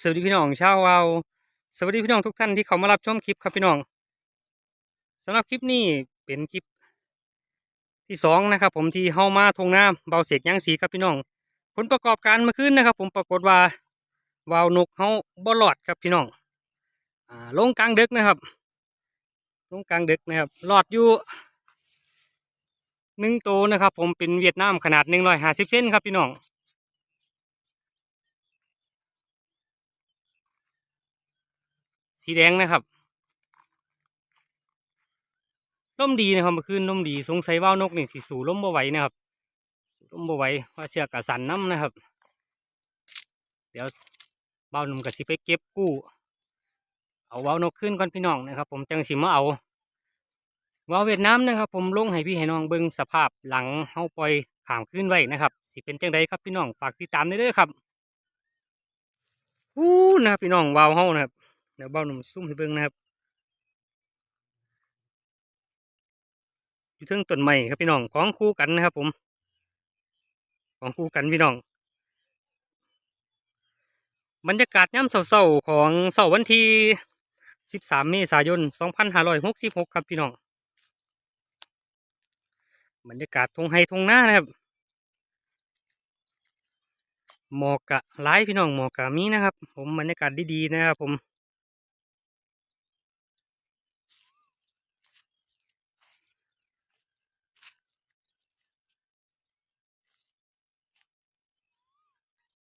สวัสดีพี่น้องชาววาวสวัสดีพี่น้องทุกท่านที่เขามารับชมคลิปครับพี่น้องสำหรับคลิปนี้เป็นคลิปที่สองนะครับ ผมที่เฮามาทงน้ำเบาเสกยางสีครับพี่น้อง ผลประกอบการเมื่อคืนนะครับ ผมปรากฏว่าวาวนกเฮาบ่รอดครับพี่น้องอ่าลงกลางดึกนะครับลงกลางดึกนะครับรอดอยู่หนึ่งตัวนะครับ ผมเป็นเวียดนามขนาดหนึ่งร้อยห้าสิบเซนครับพี่น้อง สีแดงนะครับร่มดีนะครับเมื่อคืนร่มดีสงสัยว่าวนกนี่สีสู่ร่มบ่ไหวนะครับสู่มบ่ไหวว่าเชือกกระสันน้ำนะครับ เดี๋ยวบ่าวนุ่มกับสิไปเก็บกู้ เอาว่าวนกขึ้นก่อนพี่น้องนะครับ ผมจังสิมาเอาว่าวเวียดนามนะครับ ผมลงให้พี่ให้น้องเบิ่งสภาพหลังเฮาปล่อยขามขึ้นไว้นะครับ สิเป็นจังไดครับพี่น้องฝากติดตามได้เลยครับอู้นะครับพี่น้องว่าวเฮานะครับ เดี๋ยวเบ้าหนุ่มซุ่มให้เบิ่งนะครับ อยู่เทิงต้นไม้ครับพี่น้องของคู่กันนะครับ ผม ของคู่กันพี่น้อง บรรยากาศย่ำเศร้าๆของเสาร์วันที่ 13 เมษายน 2566 ครับพี่น้อง บรรยากาศทงไฮทงหน้านะครับหมอกกะหลายพี่น้องหมอกกะมีนะครับ ผมบรรยากาศดีๆนะครับผม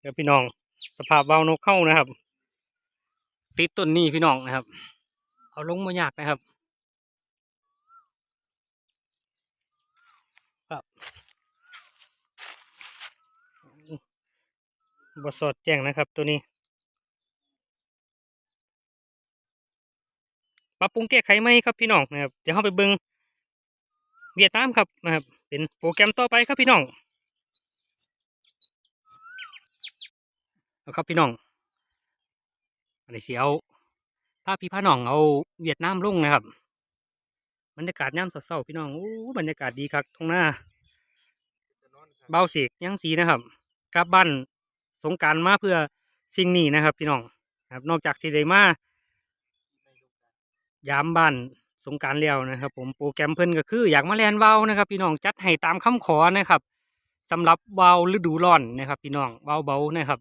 เดี๋ยวพี่น้อง สภาพวาวนกเข้านะครับ ติดต้นนี้พี่น้องนะครับ เอาลงมายากนะครับครับบสอดแจ้งนะครับตัวนี้ปรับปรุงแก้ไขไหมครับพี่น้องนะครับเดี๋ยวเราไปเบิงเวียดนามครับนะครับ เป็นโปรแกรมต่อไปครับพี่น้อง เอาครับพี่น้องอันนี้เสียวพาพี่พาน้องเอาเวียดนามลงนะครับบรรยากาศย่ำเศร้าๆพี่น้องโอ้บรรยากาศดีครับตรงหน้าเบาเสกยังสีนะครับกลับบ้านสงกรารมาเพื่อสิ่งนี้นะครับ พี่น้องนะครับ นอกจากที่ได้มายามบ้านสงกรารแล้วนะครับ ผมโปรแกรมเพิ่นก็คือ อยากมาแลนวาวนะครับ พี่น้องจัดให้ตามคำขอนะครับสำหรับวาวฤดูร้อนนะครับ พี่น้องวาวเบานะครับ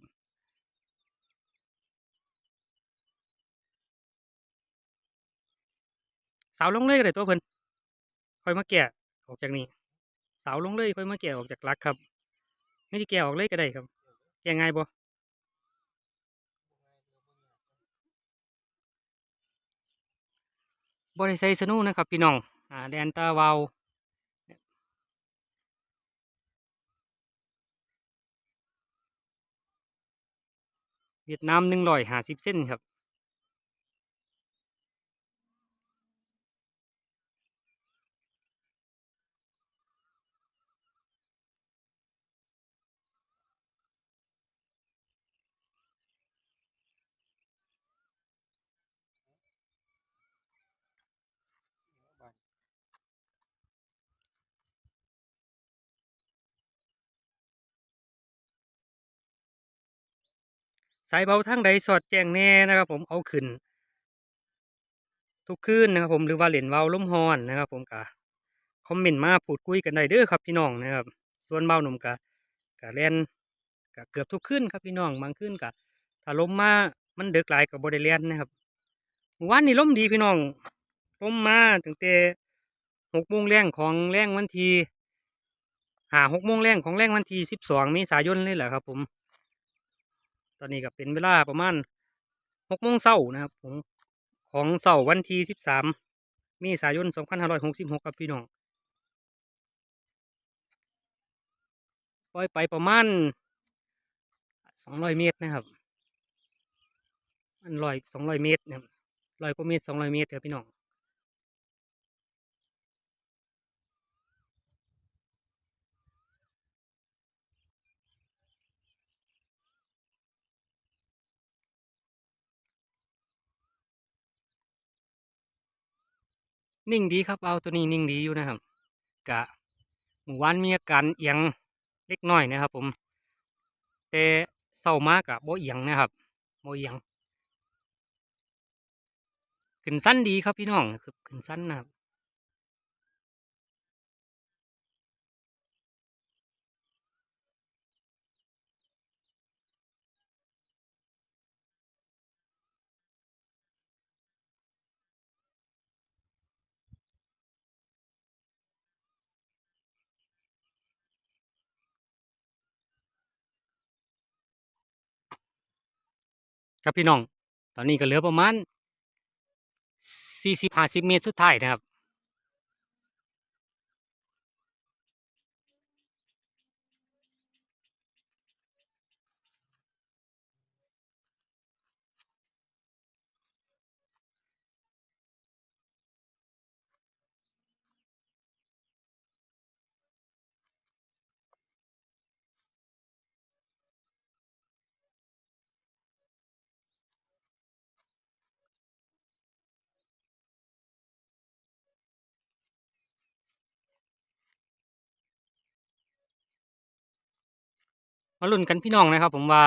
สาวลงเลยก็ได้ตัวเพิ่นค่อยมาแกะออกจากนี้สาวลงเลยค่อยมาแกะออกจากลักครับไม่ได้แกะออกเลยก็ได้ครับ แกะง่ายบ่บริไซสนูนะครับพี่น้องอ่าแดนตาวาวเวียดนามหนึ่งร้อยห้าสิบเส้นครับ สายเบาทางใดสอดแจ้งแน่นะครับ ผมเอาขึ้น ทุกคืนนะครับผมหรือว่าเหรียญเบาล้มฮอนนะครับ ผมกะคอมเมนต์มาพูดคุยกันได้เด้อครับพี่น้องนะครับ ส่วนเบาหนุ่มกะกะเล่นกะเกือบทุกคืนครับพี่น้องบางคืนกะถ้าล้มมามันเดือกหลายกับบริเลียนนะครับวานนี้ล้มดีพี่น้องล้มมาตั้งแต่หกโมงแรงของแรงวันทีหาหกโมงแรงของแรงวันที่สิบสองเมษายนเลยแหละครับผม ตอนนี้ก็เป็นเวลาประมาณหกโมงเช้านะครับผมของเสาร์วันที่สิบสามเมษายนสองพันห้าร้อยหกสิบหกครับพี่น้องปล่อยไปประมาณสองร้อยเมตรนะครับมันร้อยสองร้อยเมตรนะครับร้อยกว่าเมตรสองร้อยเมตรครับพี่น้อง นิ่งดีครับเอาตัวนี้นิ่งดีอยู่นะครับกะหมู่วันมีอาการเอียงเล็กน้อยนะครับ ผมแต่เศร้ามากกะโบเอียงนะครับโมเอียงขึ้นสั้นดีครับพี่น้องคือขึ้นสั้นนะครับ ครับพี่น้อง ตอนนี้ก็เหลือประมาณสี่สิบห้าสิบเมตรสุดท้ายนะครับ มาลุ้นกันพี่น้องนะครับ ผมว่า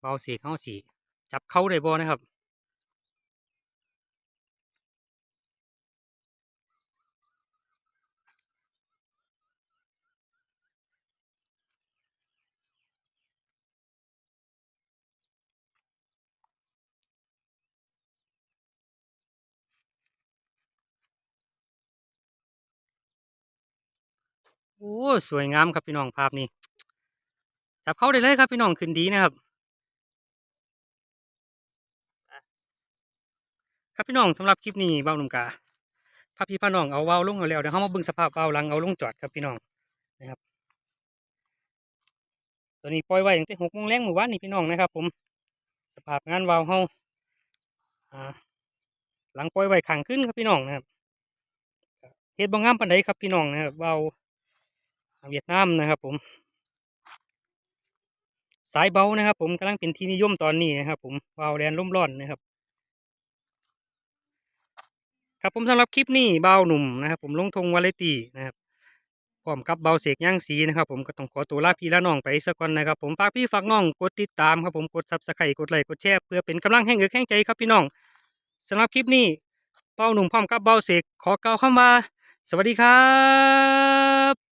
เบาสีเข้าสีจับเข้าได้บ่นะครับ โอ้ สวยงามครับพี่น้องภาพนี้ จับเข้าได้เลยครับพี่น้องขึ้นดีนะครับ ครับพี่น้องสำหรับคลิปนี้เบ้าหนุ่มกาพาพี่พาน้องเอาเว้าลงเอาแล้วเดี๋ยวเรามาบิ่งสภาพเว้าหลังเอาลงจอดครับพี่น้องนะครับตอนนี้ปล่อยไว้ตั้งแต่หกโมงแรงเมื่อวานนี่พี่น้องนะครับ ผมสภาพงานเว้าเฮาอ่าหลังปล่อยไว้ขังขึ้นครับพี่น้องนะครับเฮ็ดบ่งงามปานใดครับพี่น้องนะครับเว้าเวียดนามนะครับ ผม สายเบานะครับ ผมกำลังเป็นที่นิยมตอนนี้นะครับ ผมเว้าแดนร่มร้อนนะครับ ครับผมสำหรับคลิปนี้เบาหนุ่มนะครับ ผมลงทงวาเลตีนะครับพร้อมกับเบาเสกย่างสีนะครับ ผมก็ต้องขอตัวลาพี่ละน้องไปสักก่อนนะครับ ผมฝากพี่ฝากน้องกดติดตามครับผมกดซับสไครต์กดไลค์กดแชร์เพื่อเป็นกำลังแห่งเอกแห่งใจครับพี่น้องสำหรับคลิปนี้เบาหนุ่มพร้อมกับเบาเสกขอกล่าวคำว่าสวัสดีครับ